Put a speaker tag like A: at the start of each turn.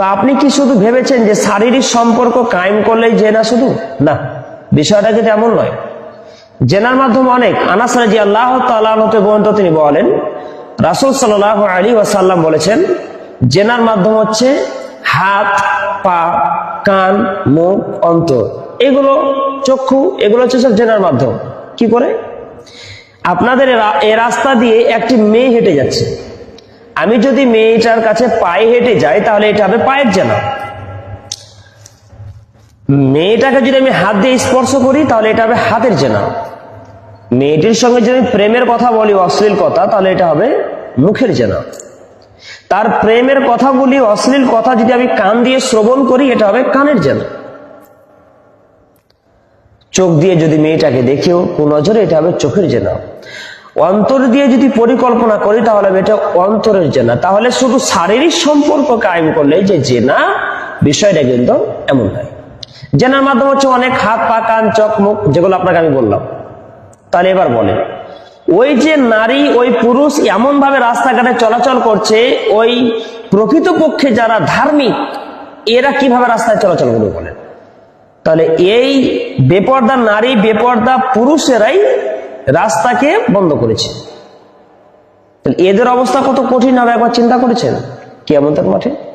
A: তো আপনি কি শুধু ভেবেছেন যে শারীরিক সম্পর্ক কায়েম করলেই জেনা শুধু? না, বিষয়টা কিন্তু এমন নয়। জেনার মাধ্যমে অনেক। আনাস আল্লাহ বর্ণিত তিনি বলেন, রাসুল সাল আলী ওয়াসাল্লাম বলেছেন, জেনার মাধ্যম হচ্ছে হাত, পা, কান, মুখ, অন্তর। এগুলো চক্ষু, এগুলো হচ্ছে সব জেনার মাধ্যম। কি করে? আপনাদের এ রাস্তা দিয়ে একটি মেয়ে হেঁটে যাচ্ছে। আমি যদি মেয়েটার কাছে পায়ে হেঁটে যাই, তাহলে এটা হবে পায়ের জেনা। মেয়েটাকে যদি আমি হাত দিয়ে স্পর্শ করি, তাহলে এটা হবে হাতের জেনা। মেয়েটির সঙ্গে যদি প্রেমের কথা বলি, অশ্লীল কথা, তাহলে এটা হবে মুখের জেনা। তার প্রেমের কথা বলি অশ্লীল কথা যদি আমি কান দিয়ে শ্রবণ করি, এটা হবে কানের জেনা। চোখ দিয়ে যদি মেয়েটাকে দেখেও কোন নজরে এটা হবে চোখের জেনা। অন্তর দিয়ে যদি পরিকল্পনা করি, তাহলে এটা অন্তরের জেনা। তাহলে শুধু শারীরিক সম্পর্ক কায়েম করলে যে জেনা, বিষয়টা কিন্তু এমন নয় জেনার মাধ্যমে হচ্ছে অনেক হাত, পা, কান, চোখ, মুখ, যেগুলো আপনাকে আমি বললাম। তাহলে এবার বলেন, ওই যে নারী, ওই পুরুষ এমন ভাবে রাস্তাঘাটে চলাচল করছে, ওই প্রকৃতপক্ষে যারা ধার্মিক, এরা কীভাবে রাস্তায় চলাচল করবে বলেন? তাহলে এই বেপর্দা নারী, বেপর্দা পুরুষেরাই রাস্তাকে বন্ধ করেছে। এদের অবস্থা কত কঠিন হবে একবার চিন্তা করেছেন? কেমন তার মাঠে।